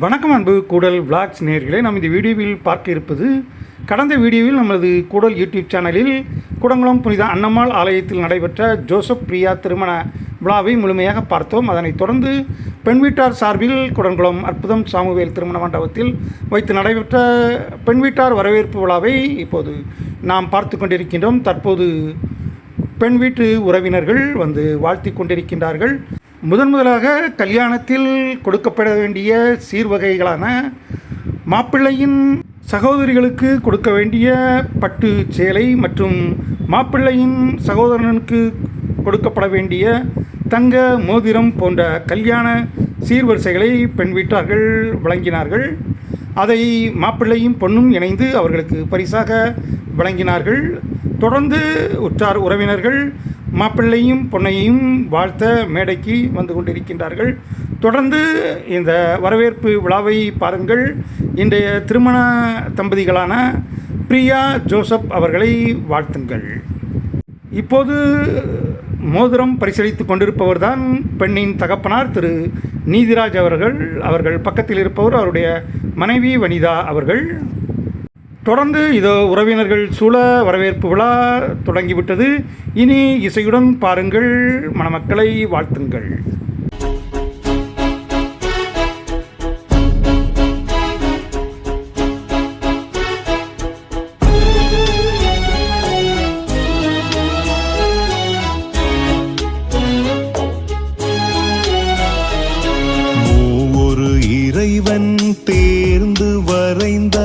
வணக்கம் அன்பு கூடல் விளாக்ஸ் நேர்களே நாம் இந்த வீடியோவில் பார்க்க இருப்பது கடந்த வீடியோவில் நமது கூடல் யூடியூப் சேனலில் குடங்குளம் புனித அன்னம்மாள் ஆலயத்தில் நடைபெற்ற ஜோசப் பிரியா திருமண விழாவை முழுமையாக பார்த்தோம். அதனைத் தொடர்ந்து பெண் வீட்டார் சார்பில் குடங்குளம் அற்புதம் சாமுவேல் திருமண மண்டபத்தில் வைத்து நடைபெற்ற பெண் வீட்டார் வரவேற்பு விழாவை இப்போது நாம் பார்த்து கொண்டிருக்கின்றோம். தற்போது பெண் வீட்டு உறவினர்கள் வந்து வாழ்த்தி கொண்டிருக்கின்றார்கள். முதன் முதலாக கல்யாணத்தில் கொடுக்கப்பட வேண்டிய சீர்வகைகளான மாப்பிள்ளையின் சகோதரிகளுக்கு கொடுக்க வேண்டிய பட்டு சேலை மற்றும் மாப்பிள்ளையின் சகோதரனுக்கு கொடுக்கப்பட வேண்டிய தங்க மோதிரம் போன்ற கல்யாண சீர்வரிசைகளை பெண் வீட்டார்கள் வழங்கினார்கள். அதை மாப்பிள்ளையும் பொண்ணும் இணைந்து அவர்களுக்கு பரிசாக வழங்கினார்கள். தொடர்ந்து உற்றார் உறவினர்கள் மாப்பிள்ளையும் பொன்னையும் வாழ்த்த மேடைக்கு வந்து கொண்டிருக்கின்றார்கள். தொடர்ந்து இந்த வரவேற்பு விழாவை பாருங்கள். இன்றைய திருமண தம்பதிகளான பிரியா ஜோசப் அவர்களை வாழ்த்துங்கள். இப்போது மோதிரம் பரிசீலித்து கொண்டிருப்பவர்தான் பெண்ணின் தகப்பனார் திரு நீதிராஜ் அவர்கள். அவர்கள் பக்கத்தில் இருப்பவர் அவருடைய மனைவி வனிதா அவர்கள். தொடர்ந்து இதோ உறவினர்கள் சூழ வரவேற்பு விழா தொடங்கிவிட்டது. இனி இசையுடன் பாருங்கள். மணமக்களை வாழ்த்துங்கள். இறைவன் தேர்ந்து வரைந்த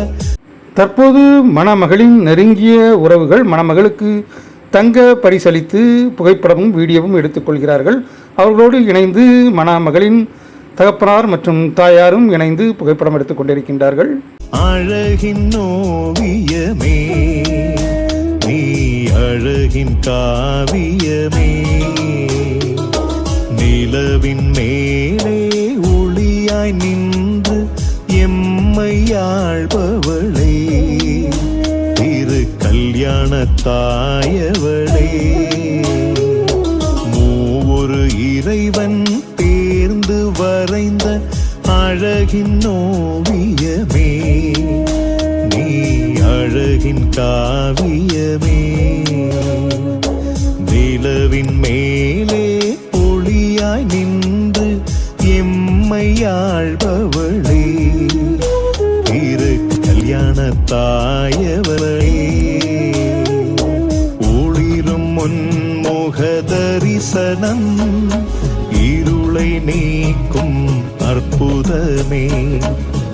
தற்போது மணமகளின் நெருங்கிய உறவுகள் மணமகளுக்கு தங்க பரிசளித்து புகைப்படமும் வீடியோவும் எடுத்துக்கொள்கிறார்கள் அவர்களோடு இணைந்து மணமகளின் தகப்பனார் மற்றும் தாயாரும் இணைந்து புகைப்படம் எடுத்துக் கொண்டிருக்கின்றார்கள். அழகின் ஓவியமே நீ அழகின் காவியமே நிலவின் மேலே ஒளியாய் நின்று எம்மையாழ்பவர். கல்யாண மூவொரு இறைவன் தேர்ந்து வரைந்த அழகின் ஓவியமே நீ அழகின் காவியமே. நிலவின் மேலே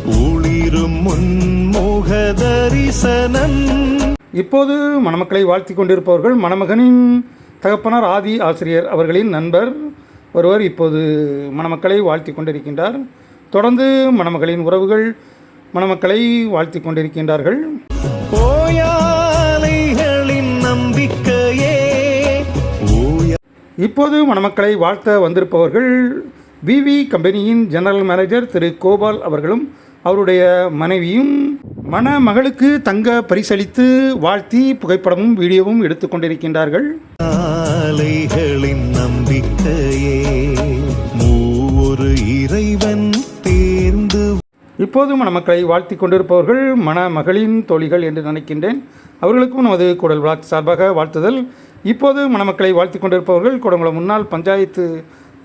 ஒளிரும் முன்முக இப்போது மணமக்களை வாழ்த்தி கொண்டிருப்பவர்கள் மணமகனின் தகப்பனார் ஆதி ஆசிரியர் அவர்களின் நண்பர் ஒருவர் இப்போது மணமக்களை வாழ்த்தி கொண்டிருக்கின்றார். தொடர்ந்து மணமகளின் உறவுகள் மணமக்களை வாழ்த்தி கொண்டிருக்கின்றார்கள். நம்பிக்கையே. இப்போது மணமக்களை வாழ்த்த வந்திருப்பவர்கள் விவி கம்பெனியின் ஜெனரல் மேனேஜர் திரு கோபால் அவர்களும் அவருடைய மனைவியும் மணமகளுக்கு தங்க பரிசளித்து வாழ்த்தி புகைப்படமும் வீடியோவும் எடுத்துக் கொண்டிருக்கின்றார்கள். ஆலைகளின் நம்பிக்கையே மூவொரு இறைவன் தேர்ந்து இப்போது மணமக்களை வாழ்த்தி கொண்டிருப்பவர்கள் மணமகளின் தோழிகள் என்று நினைக்கின்றேன். அவர்களுக்கும் நமது குடல் விளாக் சார்பாக வாழ்த்துதல். இப்போது மணமக்களை வாழ்த்தி கொண்டிருப்பவர்கள் குடங்குளம் முன்னாள் பஞ்சாயத்து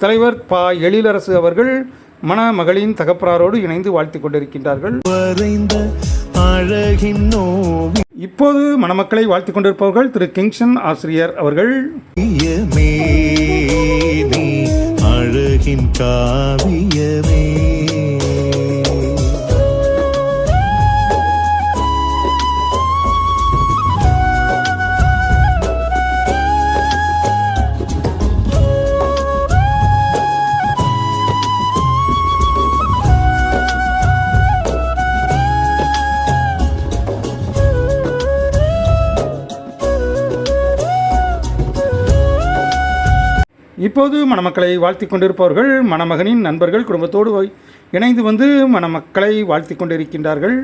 தலைவர் பா எழிலரசு அவர்கள் மணமகளின் தகப்பனாரோடு இணைந்து வாழ்த்தி கொண்டிருக்கின்றார்கள். வரைந்த அழகின் நோவியமே இப்போது மணமக்களை வாழ்த்தி கொண்டிருப்பவர்கள் திரு கிங்சன் ஆசிரியர் அவர்கள். அழகின் காவியமே. இப்போது மணமக்களை வாழ்த்தி கொண்டிருப்பவர்கள் மணமகனின் நண்பர்கள் குடும்பத்தோடு இணைந்து வந்து மணமக்களை வாழ்த்தி கொண்டிருக்கின்றார்கள்.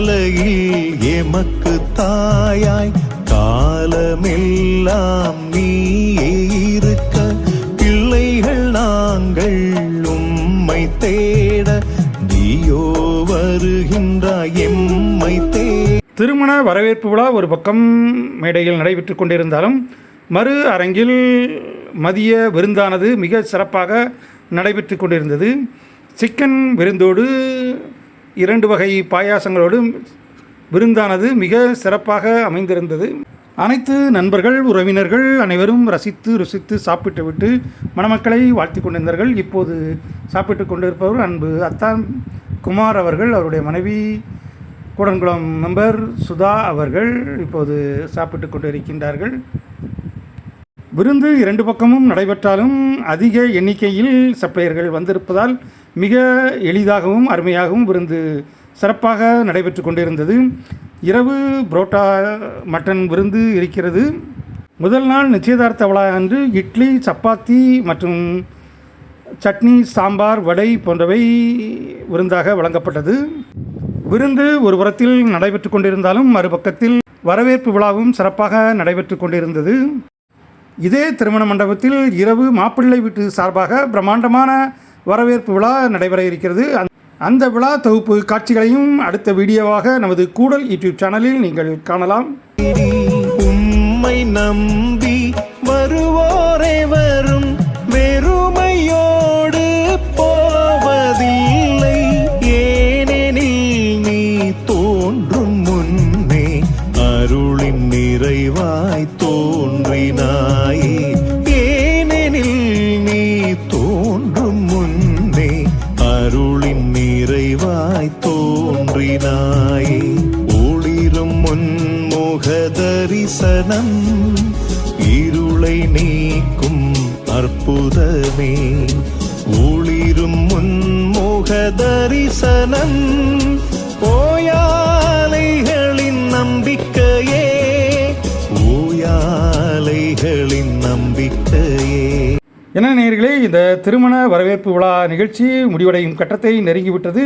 குழந்தையில் எமக்கு தாயாய் காலமெல்லாம் நீயே இருக்க. பிள்ளைகள் நாங்கள் உம்மை தேட. நீயோ வருகின்றாய் எம்மை தே. திருமண வரவேற்பு விழா ஒரு பக்கம் மேடையில் நடைபெற்று கொண்டிருந்தாலும் மறு அரங்கில் மதிய விருந்தானது மிக சிறப்பாக நடைபெற்று கொண்டிருந்தது. சிக்கன் விருந்தோடு இரண்டு வகை பாயாசங்களோடு விருந்தானது மிக சிறப்பாக அமைந்திருந்தது. அனைத்து நண்பர்கள் உறவினர்கள் அனைவரும் ரசித்து ருசித்து சாப்பிட்டுவிட்டு மணமக்களை வாழ்த்தி கொண்டிருந்தார்கள். இப்போது சாப்பிட்டு கொண்டிருப்பவர் அன்பு அத்தான் குமார் அவர்கள் அவருடைய மனைவி கூடன்குளம் மெம்பர் சுதா அவர்கள் இப்போது சாப்பிட்டு கொண்டிருக்கின்றார்கள். விருந்து இரண்டு பக்கமும் நடைபெற்றாலும் அதிக எண்ணிக்கையில் சப்ளையர்கள் வந்திருப்பதால் மிக எளிதாகவும் அருமையாகவும் விருந்து சிறப்பாக நடைபெற்று கொண்டிருந்தது. இரவு புரோட்டா மட்டன் விருந்து இருக்கிறது. முதல் நாள் நிச்சயதார்த்த விழா அன்று இட்லி சப்பாத்தி மற்றும் சட்னி சாம்பார் வடை போன்றவை விருந்தாக வழங்கப்பட்டது. விருந்து ஒரு புறத்தில் நடைபெற்று கொண்டிருந்தாலும் மறுபக்கத்தில் வரவேற்பு விழாவும் சிறப்பாக நடைபெற்று கொண்டிருந்தது. இதே திருமண மண்டபத்தில் இரவு மாப்பிள்ளை வீட்டு சார்பாக பிரம்மாண்டமான வரவேற்பு விழா நடைபெற இருக்கிறது. அந்த- அந்த விழா தொகுப்பு காட்சிகளையும் அடுத்த வீடியோவாக நமது கூடல் யூடியூப் சேனலில் நீங்கள் காணலாம். உம்மை நம்பி வருவோரே நீக்கும் அற்புதமே. ஒளிரும் முன்முக தரிசனம் ஓயாலைகளின் நம்பிக்கையே. ஓயாலைகளின் நம்பிக்கையே. என்ன நேர்களே இந்த திருமண வரவேற்பு விழா நிகழ்ச்சி முடிவடையும் கட்டத்தை நெருங்கிவிட்டது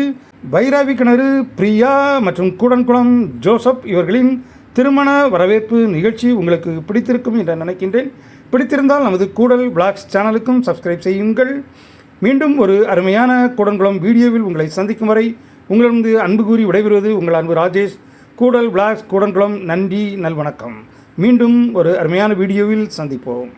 பைராவி கிணறு பிரியா மற்றும் கூடன்குளம் ஜோசப் இவர்களின் திருமண வரவேற்பு நிகழ்ச்சி உங்களுக்கு பிடித்திருக்கும் என்று நினைக்கின்றேன். பிடித்திருந்தால் நமது கூடல் பிளாக்ஸ் சேனலுக்கும் சப்ஸ்கிரைப் செய்யுங்கள். மீண்டும் ஒரு அருமையான கூடன்குளம் வீடியோவில் உங்களை சந்திக்கும் வரை உங்களிருந்து அன்பு கூறி விடைபெறுவது உங்கள் அன்பு ராஜேஷ். கூடல் பிளாக்ஸ் கூடன்குளம் நன்றி நல்வணக்கம். மீண்டும் ஒரு அருமையான வீடியோவில் சந்திப்போம்.